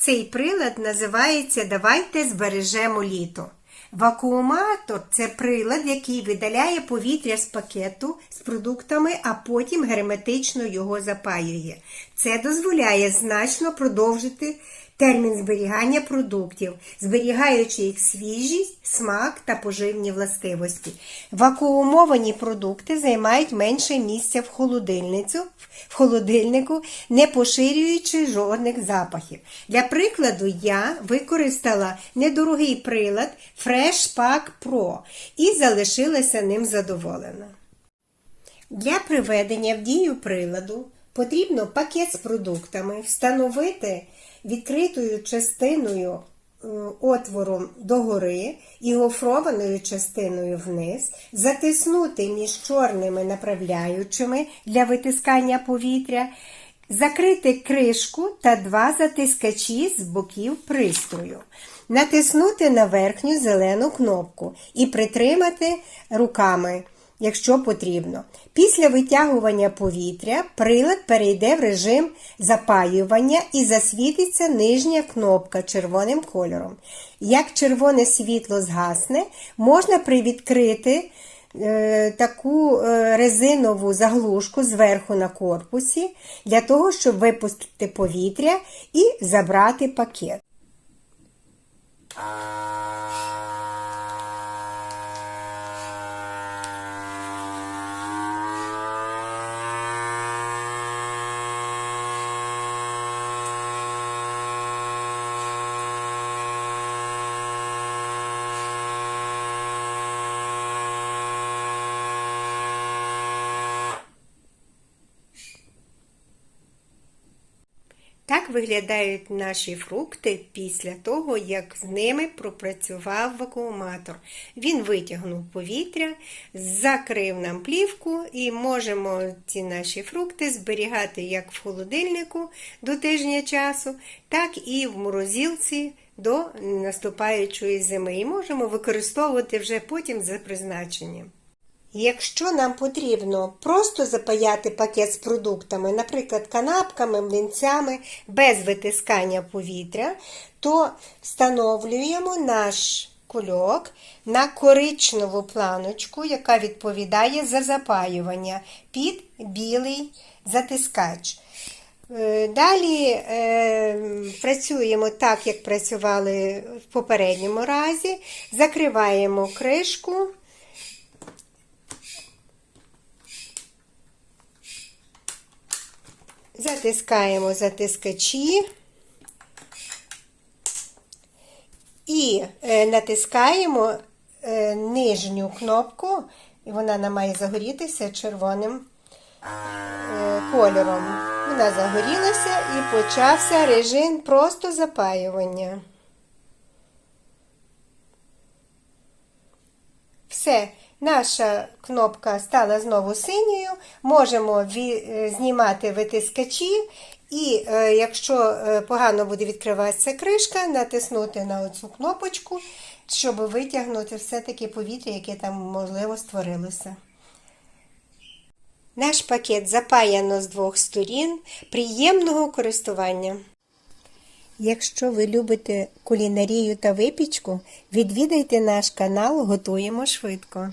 Цей прилад називається Давайте збережемо літо. Вакууматор це прилад, який видаляє повітря з пакету з продуктами, а потім герметично його запаює. Це дозволяє значно продовжити термін зберігання продуктів, зберігаючи їх свіжість, смак та поживні властивості. Вакуумовані продукти займають менше місця в холодильницю, в холодильнику, не поширюючи жодних запахів. Для прикладу, я використала недорогий прилад Fresh Pack Pro і залишилася ним задоволена. Для приведення в дію приладу потрібно пакет з продуктами встановити відкритою частиною е, отвором догори і гофрованою частиною вниз, затиснути між чорними направляючими для витискання повітря, закрити кришку та два затискачі з боків пристрою. Натиснути на верхню зелену кнопку і притримати руками якщо потрібно. Після витягування повітря прилад перейде в режим запаювання і засвітиться нижня кнопка червоним кольором. Як червоне світло згасне, можна привідкрити е, таку е, резинову заглушку зверху на корпусі для того, щоб випустити повітря і забрати пакет. Так виглядають наші фрукти після того, як з ними пропрацював вакууматор. Він витягнув повітря, закрив нам плівку і можемо ці наші фрукти зберігати як в холодильнику до тижня часу, так і в морозилці до наступаючої зими. І можемо використовувати вже потім за призначенням. Якщо нам потрібно просто запаяти пакет з продуктами, наприклад, канапками, млинцями, без витискання повітря, то встановлюємо наш кульок на коричневу планочку, яка відповідає за запаювання під білий затискач. Е, Далі е, працюємо так, як працювали в попередньому разі, закриваємо кришку. Затискаємо затискачі і е, натискаємо е, нижню кнопку, і вона має загорітися червоним е, кольором. Вона загорілася і почався режим просто запаювання. Все. Наша кнопка стала знову синьою, можемо знімати витискачі, і е, якщо е, погано буде відкриватися кришка, натиснути на оцю кнопочку, щоб витягнути все-таки повітря, яке там можливо створилося. Наш пакет запаяно з двох сторін. Приємного користування! Якщо ви любите кулінарію та випічку, відвідайте наш канал Готуємо швидко.